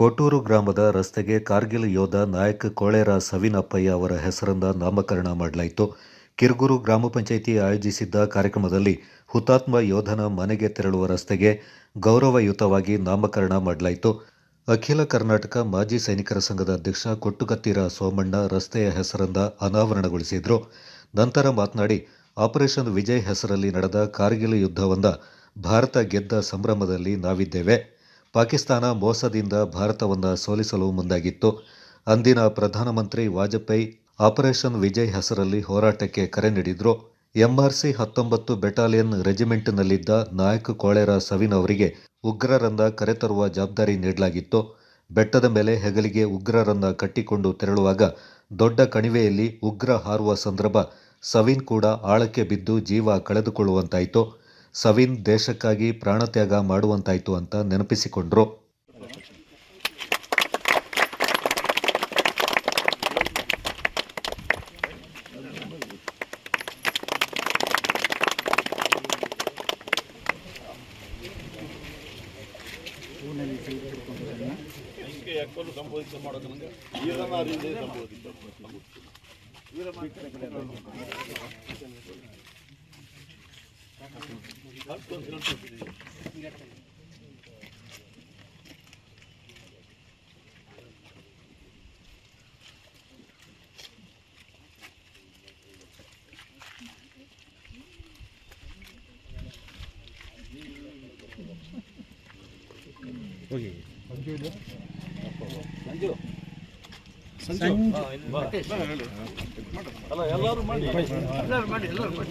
ಕೋಟೂರು ಗ್ರಾಮದ ರಸ್ತೆಗೆ ಕಾರ್ಗಿಲ್ ಯೋಧ ನಾಯಕ್ ಕೋಳೇರ ಸವಿನಪ್ಪಯ್ಯ ಅವರ ಹೆಸರನ್ನ ನಾಮಕರಣ ಮಾಡಲಾಯಿತು. ಕಿರ್ಗೂರು ಗ್ರಾಮ ಪಂಚಾಯಿತಿ ಆಯೋಜಿಸಿದ್ದ ಕಾರ್ಯಕ್ರಮದಲ್ಲಿ ಹುತಾತ್ಮ ಯೋಧನ ಮನೆಗೆ ತೆರಳುವ ರಸ್ತೆಗೆ ಗೌರವಯುತವಾಗಿ ನಾಮಕರಣ ಮಾಡಲಾಯಿತು. ಅಖಿಲ ಕರ್ನಾಟಕ ಮಾಜಿ ಸೈನಿಕರ ಸಂಘದ ಅಧ್ಯಕ್ಷ ಕೊಟ್ಟುಕತ್ತೀರ ಸೋಮಣ್ಣ ರಸ್ತೆಯ ಹೆಸರಿಂದ ಅನಾವರಣಗೊಳಿಸಿದರು. ನಂತರ ಮಾತನಾಡಿ, ಆಪರೇಷನ್ ವಿಜಯ್ ಹೆಸರಲ್ಲಿ ನಡೆದ ಕಾರ್ಗಿಲ್ ಯುದ್ಧವೊಂದ ಭಾರತ ಗೆದ್ದ ಸಂಭ್ರಮದಲ್ಲಿ ನಾವಿದ್ದೇವೆ. ಪಾಕಿಸ್ತಾನ ಮೋಸದಿಂದ ಭಾರತವನ್ನ ಸೋಲಿಸಲು ಮುಂದಾಗಿತ್ತು. ಅಂದಿನ ಪ್ರಧಾನಮಂತ್ರಿ ವಾಜಪೇಯಿ ಆಪರೇಷನ್ ವಿಜಯ್ ಹೆಸರಲ್ಲಿ ಹೋರಾಟಕ್ಕೆ ಕರೆ ನೀಡಿದ್ರು. ಎಂಆರ್ಸಿ ಹತ್ತೊಂಬತ್ತು ಬೆಟಾಲಿಯನ್ ರೆಜಿಮೆಂಟ್ನಲ್ಲಿದ್ದ ನಾಯಕ್ ಕೋಳೆರ ಸವಿನ್ ಅವರಿಗೆ ಉಗ್ರರನ್ನ ಕರೆತರುವ ಜವಾಬ್ದಾರಿ ನೀಡಲಾಗಿತ್ತು. ಬೆಟ್ಟದ ಮೇಲೆ ಹೆಗಲಿಗೆ ಉಗ್ರರನ್ನ ಕಟ್ಟಿಕೊಂಡು ತೆರಳುವಾಗ ದೊಡ್ಡ ಕಣಿವೆಯಲ್ಲಿ ಉಗ್ರ ಹಾರುವ ಸಂದರ್ಭ ಸವಿನ್ ಕೂಡ ಆಳಕ್ಕೆ ಬಿದ್ದು ಜೀವ ಕಳೆದುಕೊಳ್ಳುವಂತಾಯಿತು. ಸವಿನ್ ದೇಶಕ್ಕಾಗಿ ಪ್ರಾಣತ್ಯಾಗ ಮಾಡುವಂತಾಯಿತು ಅಂತ ನೆನಪಿಸಿಕೊಂಡ್ರು. 여기 안주요? 안주. ಸಂಜು ಅಲ್ಲ ಎಲ್ಲರೂ ಮಾಡಿ ಎಲ್ಲರೂ ಮಾಡಿ ಎಲ್ಲರೂ ಮಾಡಿ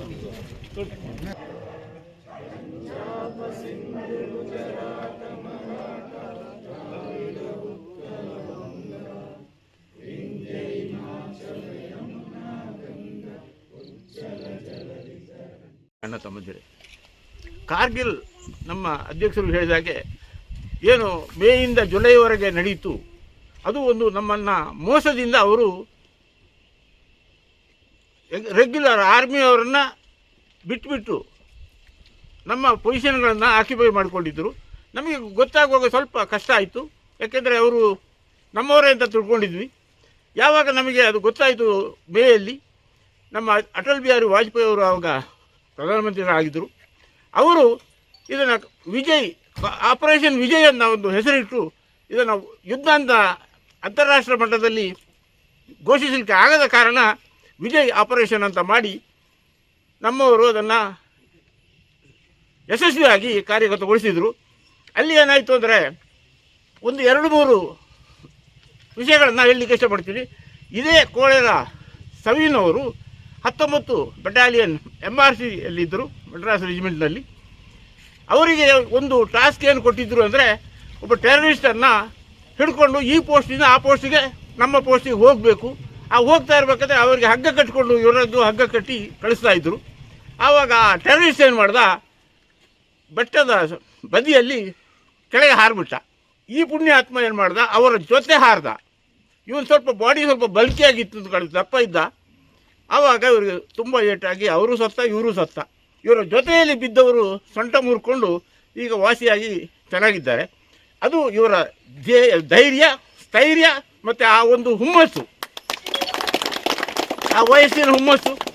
ಅಣ್ಣ ತಮ್ಮಂದಿರೇ. ಕಾರ್ಗಿಲ್ ನಮ್ಮ ಅಧ್ಯಕ್ಷರು ಹೇಳಿದಾಗೆ ಏನು ಮೇಯಿಂದ ಜುಲೈವರೆಗೆ ನಡೆಯಿತು ಅದು ಒಂದು ನಮ್ಮನ್ನು ಮೋಸದಿಂದ ಅವರು ರೆಗ್ಯುಲರ್ ಆರ್ಮಿಯವರನ್ನು ಬಿಟ್ಬಿಟ್ಟು ನಮ್ಮ ಪೊಸಿಷನ್ಗಳನ್ನು ಆಕ್ಯುಪೈ ಮಾಡಿಕೊಂಡಿದ್ದರು. ನಮಗೆ ಗೊತ್ತಾಗುವಾಗ ಸ್ವಲ್ಪ ಕಷ್ಟ ಆಯಿತು. ಯಾಕೆಂದರೆ ಅವರು ನಮ್ಮವರೇ ಅಂತ ತಿಳ್ಕೊಂಡಿದ್ವಿ. ಯಾವಾಗ ನಮಗೆ ಅದು ಗೊತ್ತಾಯಿತು ಮೇಯಲ್ಲಿ, ನಮ್ಮ ಅಟಲ್ ಬಿಹಾರಿ ವಾಜಪೇಯಿ ಅವರು ಆವಾಗ ಪ್ರಧಾನಮಂತ್ರಿಗಳಾಗಿದ್ದರು. ಅವರು ಇದನ್ನು ವಿಜಯ್ ಆಪರೇಷನ್ ವಿಜಯ್ ಅನ್ನೋ ಒಂದು ಹೆಸರಿಟ್ಟು ಇದನ್ನು ಯುದ್ಧ ಅಂತ ಅಂತಾರಾಷ್ಟ್ರ ಮಟ್ಟದಲ್ಲಿ ಘೋಷಿಸಲಿಕ್ಕೆ ಆಗದ ಕಾರಣ ವಿಜಯ್ ಆಪರೇಷನ್ ಅಂತ ಮಾಡಿ ನಮ್ಮವರು ಅದನ್ನು ಯಶಸ್ವಿಯಾಗಿ ಕಾರ್ಯಗತಗೊಳಿಸಿದರು ಅಲ್ಲಿ ಏನಾಯಿತು ಅಂದರೆ ಒಂದು ಎರಡು ಮೂರು ವಿಷಯಗಳನ್ನು ಹೇಳಲಿಕ್ಕೆ ಇಷ್ಟಪಡ್ತೀನಿ. ಇದೇ ಕೋಳೆರ ಸವಿನವರು ಹತ್ತೊಂಬತ್ತು ಬೆಟಾಲಿಯನ್ ಎಂ ಆರ್ ಸಿಯಲ್ಲಿದ್ದರು ಮಡ್ರಾಸ್ ರೆಜಿಮೆಂಟ್ನಲ್ಲಿ ಅವರಿಗೆ ಒಂದು ಟಾಸ್ಕ್ ಏನು ಕೊಟ್ಟಿದ್ದರು ಅಂದರೆ ಒಬ್ಬ ಟೆರರಿಸ್ಟನ್ನು ಹಿಡ್ಕೊಂಡು ಈ ಪೋಸ್ಟಿಂದ ಆ ಪೋಸ್ಟಿಗೆ ನಮ್ಮ ಪೋಸ್ಟಿಗೆ ಹೋಗಬೇಕು. ಆ ಹೋಗ್ತಾ ಇರಬೇಕಾದ್ರೆ ಅವರಿಗೆ ಹಗ್ಗ ಕಟ್ಟಿಕೊಂಡು ಇವರದ್ದು ಹಗ್ಗ ಕಟ್ಟಿ ಕಳಿಸ್ತಾ ಇದ್ದರು ಆವಾಗ ಆ ಟೆರರಿಸ್ಟ್ ಏನು ಮಾಡ್ದ? ಬೆಟ್ಟದ ಬದಿಯಲ್ಲಿ ಕೆಳಗೆ ಹಾರಿಬಿಟ್ಟ. ಈ ಪುಣ್ಯಾತ್ಮ ಏನು ಮಾಡ್ದ? ಅವರ ಜೊತೆ ಹಾರ್ದ. ಇವನು ಸ್ವಲ್ಪ ಬಾಡಿ ಸ್ವಲ್ಪ ಬಲ್ಕಿಯಾಗಿತ್ತು ಕಳೆದು ದಪ್ಪ ಇದ್ದ. ಆವಾಗ ಇವರಿಗೆ ತುಂಬ ಏಟಾಗಿ ಅವರು ಸತ್ತ, ಇವರು ಸತ್ತ. ಇವರ ಜೊತೆಯಲ್ಲಿ ಬಿದ್ದವರು ಸೊಂಟ ಮುರ್ಕೊಂಡು ಈಗ ವಾಸಿಯಾಗಿ ಚೆನ್ನಾಗಿದ್ದಾರೆ. ಅದು ಇವರ ಧೈರ್ಯ, ಸ್ಥೈರ್ಯ ಮತ್ತು ಆ ಒಂದು ಹುಮ್ಮಸ್ಸು. ಆ ವಯಸ್ಸಿನ ಹುಮ್ಮಸ್ಸು.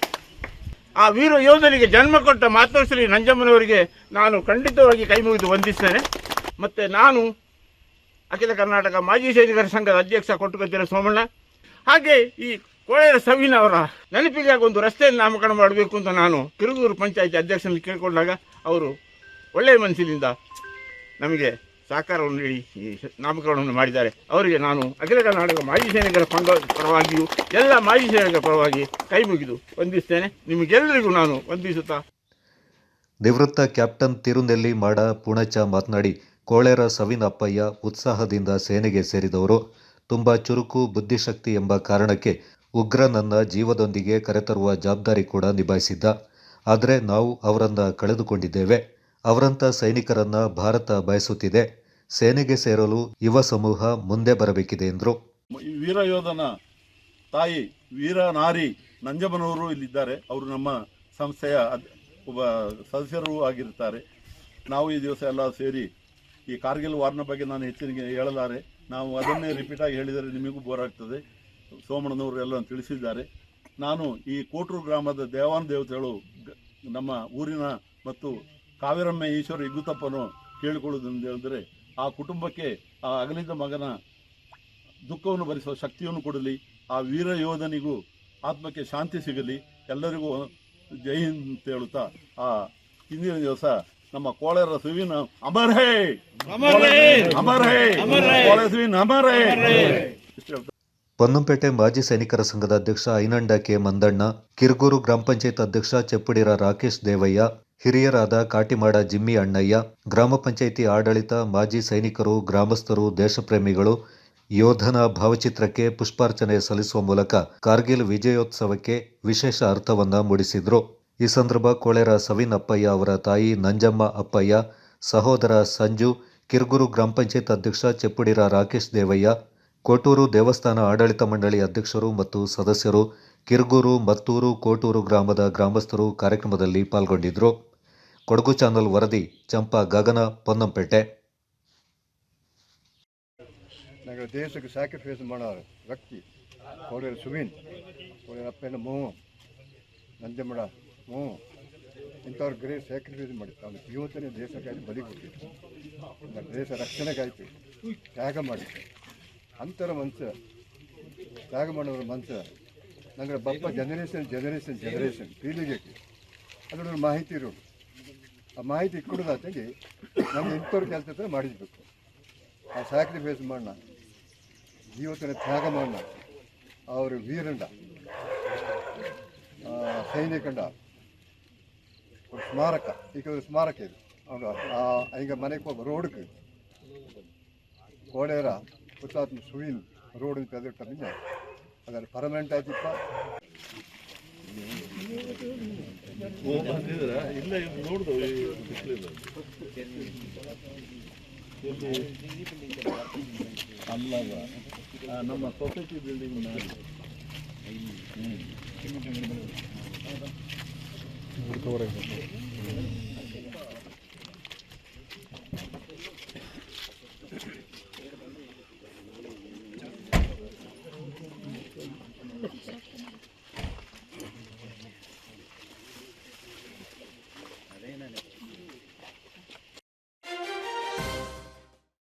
ಆ ವೀರ ಯೋಧನಿಗೆ ಜನ್ಮ ಕೊಟ್ಟ ಮಾತೃಶ್ರೀ ನಂಜಮ್ಮನವರಿಗೆ ನಾನು ಖಂಡಿತವಾಗಿ ಕೈ ಮುಗಿದು ವಂದಿಸ್ತೇನೆ. ಮತ್ತು ನಾನು ಅಖಿಲ ಕರ್ನಾಟಕ ಮಾಜಿ ಸೈನಿಕರ ಸಂಘದ ಅಧ್ಯಕ್ಷ ಕೊಟ್ಟುಕೊತ್ತಿರೋ ಸೋಮಣ್ಣ. ಹಾಗೆ ಈ ಕೋಳೆರ ಸವಿನ ಅವರ ನೆನಪಿಗಾಗಿ ಒಂದು ರಸ್ತೆಯನ್ನು ನಾಮಕರಣ ಮಾಡಬೇಕು ಅಂತ ನಾನು ಕಿರುಗೂರು ಪಂಚಾಯಿತಿ ಅಧ್ಯಕ್ಷನಲ್ಲಿ ಕೇಳಿಕೊಂಡಾಗ ಅವರು ಒಳ್ಳೆಯ ಮನಸ್ಸಿನಿಂದ ನಮಗೆ ಸಹಕಾರವನ್ನು ನೀಡಿ, ಈ ನಾಮಕರಣವನ್ನು ಮಾಡಿದ್ದಾರೆ. ಅವರಿಗೆ ನಾನು ಅಖಿಲ ಕರ್ನಾಟಕ ಮಾಜಿ ಸೈನಿಕರ ಪಂಗ ಪರವಾಗಿಯೂ, ಎಲ್ಲ ಮಾಜಿ ಸೈನಿಕರ ಪರವಾಗಿ ಕೈ ಮುಗಿದು ವಂದಿಸ್ತೇನೆ. ನಿಮಗೆಲ್ಲರಿಗೂ ನಾನು ವಂದಿಸುತ್ತಾ ನಿವೃತ್ತ ಕ್ಯಾಪ್ಟನ್ ತಿರುನೆಲ್ಲಿ ಮಾಡ ಪುಣಚ ಮಾತನಾಡಿ, ಕೋಳೇರ ಸವಿನಪ್ಪಯ್ಯ ಉತ್ಸಾಹದಿಂದ ಸೇನೆಗೆ ಸೇರಿದವರು. ತುಂಬ ಚುರುಕು, ಬುದ್ಧಿಶಕ್ತಿ ಎಂಬ ಕಾರಣಕ್ಕೆ ಉಗ್ರನನ್ನ ಜೀವದೊಂದಿಗೆ ಕರೆತರುವ ಜವಾಬ್ದಾರಿ ಕೂಡ ನಿಭಾಯಿಸಿದ್ದ. ಆದರೆ ನಾವು ಅವರನ್ನು ಕಳೆದುಕೊಂಡಿದ್ದೇವೆ. ಅವರಂಥ ಸೈನಿಕರನ್ನ ಭಾರತ ಬಯಸುತ್ತಿದೆ. ಸೇನೆಗೆ ಸೇರಲು ಯುವ ಸಮೂಹ ಮುಂದೆ ಬರಬೇಕಿದೆ, ಎಂದರು. ವೀರ ಯೋಧನ ತಾಯಿ, ವೀರ ನಾರಿ ನಂಜಮ್ಮನವರು ಇಲ್ಲಿದ್ದಾರೆ. ಅವರು ನಮ್ಮ ಸಂಸ್ಥೆಯ ಒಬ್ಬ ಸದಸ್ಯರೂ ಆಗಿರ್ತಾರೆ ನಾವು ಈ ದಿವಸ ಎಲ್ಲ ಸೇರಿ ಈ ಕಾರ್ಗಿಲ್ ವಾರ್ನ ಬಗ್ಗೆ ನಾನು ಹೆಚ್ಚಿನ ಹೇಳಲಾರೆ. ನಾವು ಅದನ್ನೇ ರಿಪೀಟಾಗಿ ಹೇಳಿದರೆ ನಿಮಗೂ ಬೋರ್ ಆಗ್ತದೆ. ಸೋಮಣ್ಣನವರು ಎಲ್ಲ ತಿಳಿಸಿದ್ದಾರೆ. ನಾನು ಈ ಕೋಟೂರು ಗ್ರಾಮದ ದೇವಾನ ದೇವತೆಗಳು ನಮ್ಮ ಊರಿನ ಮತ್ತು ಕಾವೇರಮ್ಮ ಈಶ್ವರ ಇಗ್ಗುತ್ತಪ್ಪನು ಕೇಳಿಕೊಳ್ಳುವುದೆಂದು ಹೇಳಿದರೆ ಆ ಕುಟುಂಬಕ್ಕೆ ಆ ಅಗಲಿದ ಮಗನ ದುಃಖವನ್ನು ಭರಿಸುವ ಶಕ್ತಿಯನ್ನು ಕೊಡಲಿ ಆ ವೀರ ಯೋಧನಿಗೂ ಆತ್ಮಕ್ಕೆ ಶಾಂತಿ ಸಿಗಲಿ ಎಲ್ಲರಿಗೂ ಜೈ ಅಂತ ಹೇಳುತ್ತಾ ಆ ಹಿಂದಿನ ದಿವಸ ನಮ್ಮ ಕೋಳರ ಸುವಿನ ಅಮರ್! ಹೇ ಅಮರ್ ಹೇ ಅಮರ್! ಹೇ ಕೋಳ ಸುವಿನ ಅಮರ್! ಹೇ ಪೊನ್ನಂಪೇಟೆ ಮಾಜಿ ಸೈನಿಕರ ಸಂಘದ ಅಧ್ಯಕ್ಷ ಐನಂಡ ಕೆ. ಮಂದಣ್ಣ, ಕಿರ್ಗೂರು ಗ್ರಾಮ ಪಂಚಾಯತ್ ಅಧ್ಯಕ್ಷ ಚೆಪ್ಪುಡಿರ ರಾಕೇಶ್ ದೇವಯ್ಯ, ಹಿರಿಯರಾದ ಕಾಟಿಮಾಡ ಜಿಮ್ಮಿ ಅಣ್ಣಯ್ಯ, ಗ್ರಾಮ ಪಂಚಾಯಿತಿ ಆಡಳಿತ ಮಾಜಿ ಸೈನಿಕರು, ಗ್ರಾಮಸ್ಥರು, ದೇಶಪ್ರೇಮಿಗಳು, ಯೋಧನ ಭಾವಚಿತ್ರಕ್ಕೆ ಪುಷ್ಪಾರ್ಚನೆ ಸಲ್ಲಿಸುವ ಮೂಲಕ ಕಾರ್ಗಿಲ್ ವಿಜಯೋತ್ಸವಕ್ಕೆ ವಿಶೇಷ ಅರ್ಥವನ್ನು ಮೂಡಿಸಿದರು. ಈ ಸಂದರ್ಭ ಕೋಳೆರ ಸವಿನ್ ಅಪ್ಪಯ್ಯ ಅವರ ತಾಯಿ ನಂಜಮ್ಮ ಅಪ್ಪಯ್ಯ, ಸಹೋದರ ಸಂಜು, ಕಿರ್ಗುರು ಗ್ರಾಮ ಪಂಚಾಯತ್ ಅಧ್ಯಕ್ಷ ಚೆಪ್ಪುಡಿರ ರಾಕೇಶ್ ದೇವಯ್ಯ ಕೋಟೂರು ದೇವಸ್ಥಾನ ಆಡಳಿತ ಮಂಡಳಿ ಅಧ್ಯಕ್ಷರು ಮತ್ತು ಸದಸ್ಯರು, ಕಿರ್ಗೂರು ಮತ್ತೂರು ಕೋಟೂರು ಗ್ರಾಮದ ಗ್ರಾಮಸ್ಥರು ಕಾರ್ಯಕ್ರಮದಲ್ಲಿ ಪಾಲ್ಗೊಂಡಿದ್ದರು. ಕೊಡಗು ಚಾನಲ್ ವರದಿ, ಚಂಪಾ ಗಗನ, ಪೊನ್ನಂಪೇಟೆ. ದೇಶಕ್ಕೆ ಸ್ಯಾಕ್ರಿಫೈಸ್ ಮಾಡೋರು ವ್ಯಕ್ತಿ ಕೋಡೂರು ಸುವೀನ್ ಕೋಡೂರು ಅಪ್ಪನ ಇಂಥವ್ರು ಗ್ರೇ ಸ್ಯಾಕ್ರಿಫೈಸ್ ಮಾಡಿ ಅವನು ಇವತ್ತನೇ ದೇಶಕ್ಕಾಗಿ ಬಲಿ ಕೊಟ್ಟಿತ್ತು ದೇಶ ರಕ್ಷಣೆಗಾಯಿತು ತ್ಯಾಗ ಮಾಡಿತ್ತು ಅಂತರ ಮನ್ಸು ತ್ಯಾಗ ಮಾಡೋರ ನಂಗೆ ಬಪ್ಪ ಜನರೇಷನ್ ಜನರೇಷನ್ ಜನರೇಷನ್ ಪೀಳಿಗೆ ಅದರ ಮಾಹಿತಿ ಇರೋದು. ಆ ಮಾಹಿತಿ ಕೊಡೋದಾತೆಗೆ ನಮ್ಮ ಇಂಥವ್ರ ಕೆಲಸ ಮಾಡಿಸ್ಬೇಕು. ಆ ಸ್ಯಾಕ್ರಿಫೈಸ್ ಮಾಡೋಣ ಜೀವತನ ತ್ಯಾಗ ಮಾಡೋಣ ಅವರು ವೀರಂಡ ಸೈನಿಕಂಡ ಸ್ಮಾರಕ ಈಗ ಸ್ಮಾರಕ ಇದು. ಅವನು ಈಗ ಮನೆಗೆ ಹೋಗೋ ರೋಡ್ಗೆ ಕೋಡೇರ ಹುತಾತ್ಮ ಸುವೀನ್ ರೋಡ್ ಅಂತ ಅದರ ಕಮ್ಮಿನ ಅದನ್ನು ಪರ್ಮನೆಂಟ್ ಆಯ್ತಿಪ್ಪ ಇಲ್ಲ ನೋಡ್ದು ಅಲ್ಲ ನಮ್ಮ ಸೊಸೈಟಿ ಬಿಲ್ಡಿಂಗ್